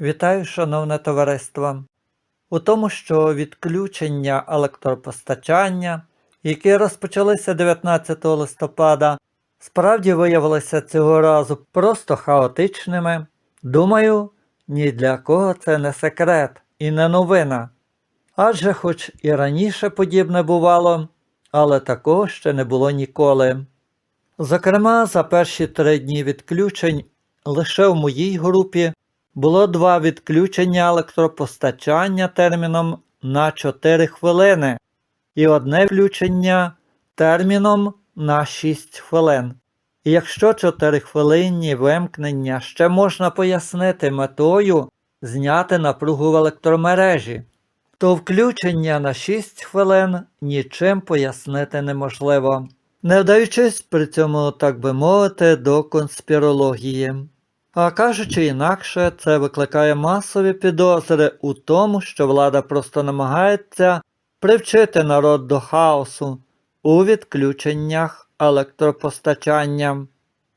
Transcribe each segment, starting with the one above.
Вітаю, шановне товариство. У тому, що відключення електропостачання, які розпочалися 19 листопада, справді виявилися цього разу просто хаотичними. Думаю, ні для кого це не секрет і не новина. Адже хоч і раніше подібне бувало, але такого ще не було ніколи. Зокрема, за перші три дні відключень лише в моїй групі було два відключення електропостачання терміном на 4 хвилини і одне включення терміном на 6 хвилин. І якщо 4 хвилинні вимкнення ще можна пояснити метою зняти напругу в електромережі, то включення на 6 хвилин нічим пояснити неможливо, не вдаючись при цьому, так би мовити, до конспірології. А кажучи інакше, це викликає масові підозри у тому, що влада просто намагається привчити народ до хаосу у відключеннях електропостачання.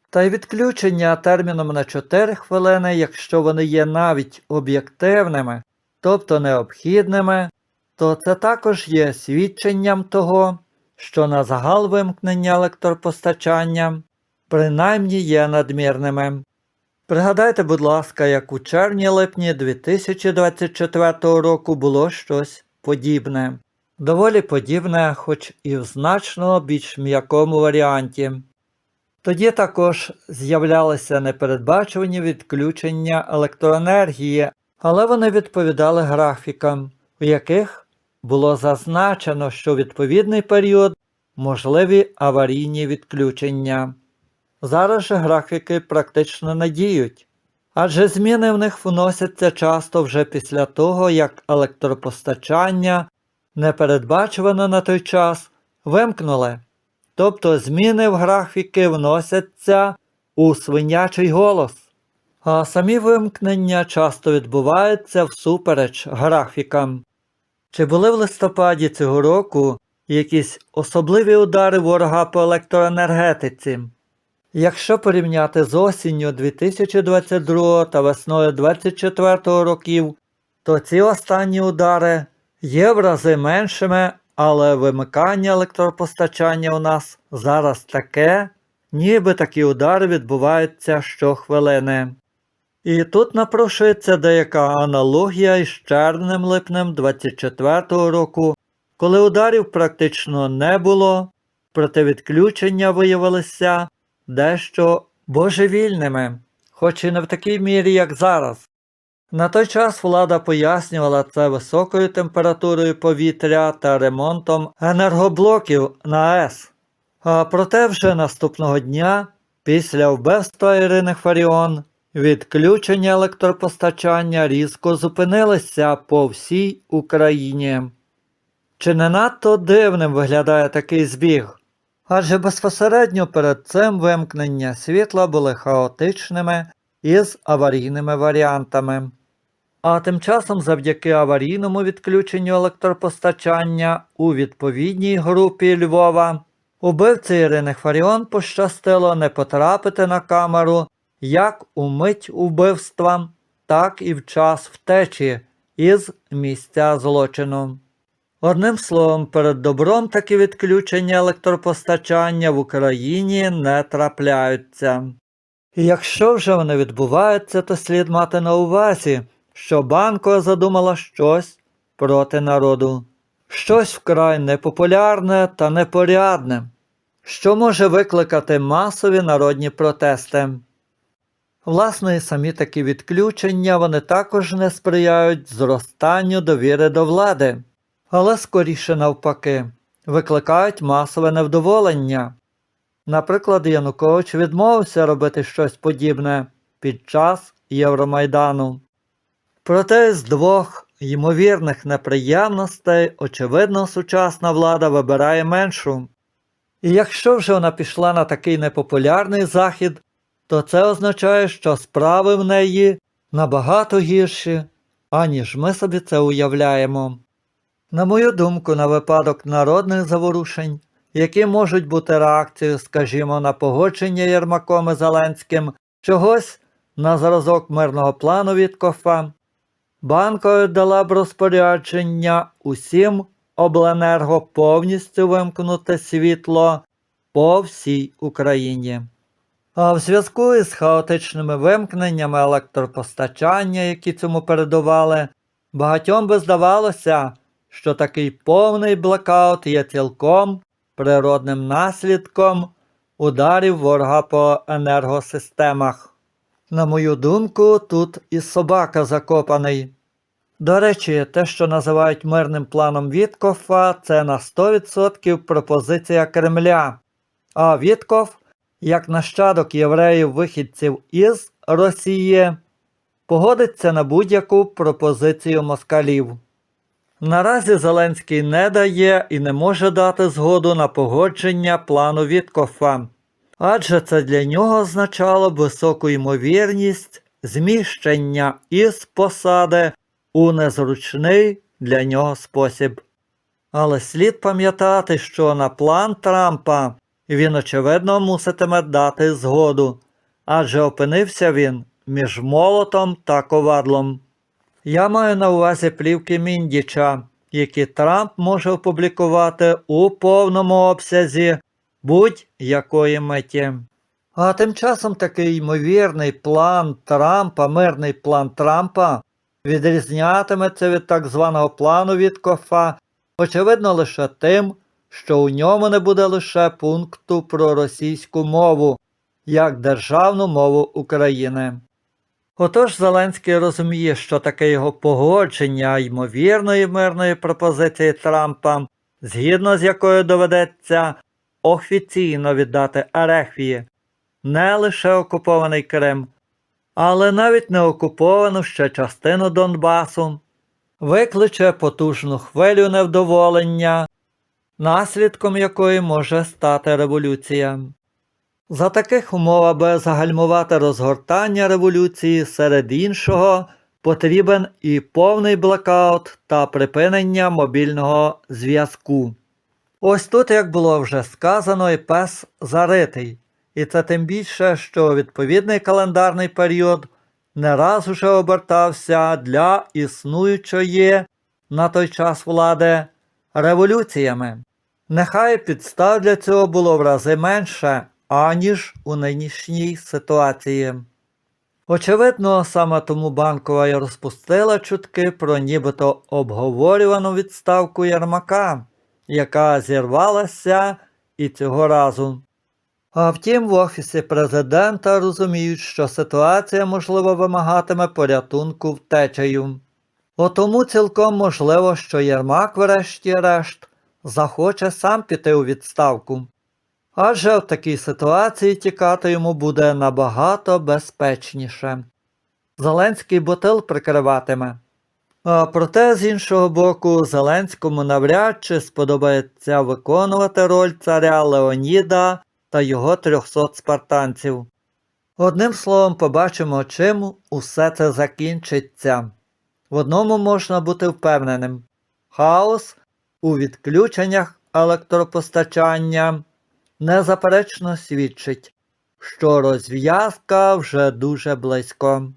Та й відключення терміном на 4 хвилини, якщо вони є навіть об'єктивними, тобто необхідними, то це також є свідченням того, що на загал вимкнення електропостачання принаймні є надмірними. Пригадайте, будь ласка, як у червні-липні 2024 року було щось подібне. Доволі подібне, хоч і в значно більш м'якому варіанті. Тоді також з'являлися непередбачувані відключення електроенергії, але вони відповідали графікам, у яких було зазначено, що відповідний період можливі аварійні відключення. Зараз же графіки практично не діють, адже зміни в них вносяться часто вже після того, як електропостачання, непередбачуване на той час, вимкнули. Тобто зміни в графіки вносяться у свинячий голос, а самі вимкнення часто відбуваються всупереч графікам. Чи були в листопаді цього року якісь особливі удари ворога по електроенергетиці? Якщо порівняти з осінню 2022 та весною 2024 років, то ці останні удари є в рази меншими, але вимикання електропостачання у нас зараз таке, ніби такі удари відбуваються щохвилини. І тут напрошується деяка аналогія із червнем липнем 24 року, коли ударів практично не було, проте відключення виявилися дещо божевільними, хоч і не в такій мірі, як зараз. На той час влада пояснювала це високою температурою повітря та ремонтом енергоблоків на АЕС. А проте вже наступного дня, після вбивства Ірини Фаріон, відключення електропостачання різко зупинилися по всій Україні. Чи не надто дивним виглядає такий збіг? Адже безпосередньо перед цим вимкнення світла були хаотичними із аварійними варіантами. А тим часом, завдяки аварійному відключенню електропостачання у відповідній групі Львова, убивці Ірини Фаріон пощастило не потрапити на камеру як у мить убивства, так і в час втечі із місця злочину. Одним словом, перед добром такі відключення електропостачання в Україні не трапляються. І якщо вже вони відбуваються, то слід мати на увазі, що банко задумала щось проти народу, щось вкрай непопулярне та непорядне, що може викликати масові народні протести. Власне, і самі такі відключення вони також не сприяють зростанню довіри до влади але скоріше навпаки, викликають масове невдоволення. Наприклад, Янукович відмовився робити щось подібне під час Євромайдану. Проте з двох ймовірних неприємностей, очевидно, сучасна влада вибирає меншу. І якщо вже вона пішла на такий непопулярний захід, то це означає, що справи в неї набагато гірші, аніж ми собі це уявляємо. На мою думку, на випадок народних заворушень, які можуть бути реакцією, скажімо, на погодження Єрмаком і Зеленським чогось на зразок мирного плану Віткофа, банкою дала б розпорядження усім обленерго повністю вимкнути світло по всій Україні. А в зв'язку із хаотичними вимкненнями електропостачання, які цьому передували, багатьом би здавалося, що такий повний блекаут є цілком природним наслідком ударів ворога по енергосистемах. На мою думку, тут і собака закопаний. До речі, те, що називають мирним планом Віткофа, це на 100% пропозиція Кремля. А Вітков, як нащадок євреїв-вихідців із Росії, погодиться на будь-яку пропозицію москалів. Наразі Зеленський не дає і не може дати згоду на погодження плану Віткофа, адже це для нього означало б високу ймовірність зміщення із посади у незручний для нього спосіб. Але слід пам'ятати, що на план Трампа він, очевидно, муситиме дати згоду, адже опинився він між молотом та ковадлом. Я маю на увазі плівки Міндіча, які Трамп може опублікувати у повному обсязі будь-якої меті. А тим часом такий ймовірний план Трампа, мирний план Трампа, відрізнятиметься від так званого плану Віткофа, очевидно, лише тим, що у ньому не буде лише пункту про російську мову, як державну мову України. Отож Зеленський розуміє, що таке його погодження ймовірної мирної пропозиції Трампа, згідно з якою доведеться офіційно віддати Ерефії не лише окупований Крим, але навіть не окуповану ще частину Донбасу, викличе потужну хвилю невдоволення, наслідком якої може стати революція. За таких умов, аби загальмувати розгортання революції, серед іншого, потрібен і повний блекаут та припинення мобільного зв'язку. Ось тут, як було вже сказано, і пес заритий, і це тим більше, що відповідний календарний період не раз уже обертався для існуючої на той час влади революціями. Нехай підстав для цього було в рази менше, аніж у нинішній ситуації. Очевидно, саме тому банкова й розпустила чутки про нібито обговорювану відставку Єрмака, яка зірвалася і цього разу. А втім, в Офісі президента розуміють, що ситуація, можливо, вимагатиме порятунку втечею. Отому цілком можливо, що Єрмак, врешті-решт, захоче сам піти у відставку. Адже в такій ситуації тікати йому буде набагато безпечніше. Зеленський ботил прикриватиме. А проте, з іншого боку, Зеленському навряд чи сподобається виконувати роль царя Леоніда та його 300 спартанців. Одним словом, побачимо, чим усе це закінчиться. В одному можна бути впевненим: хаос у відключеннях електропостачання незаперечно свідчить, що розв'язка вже дуже близько.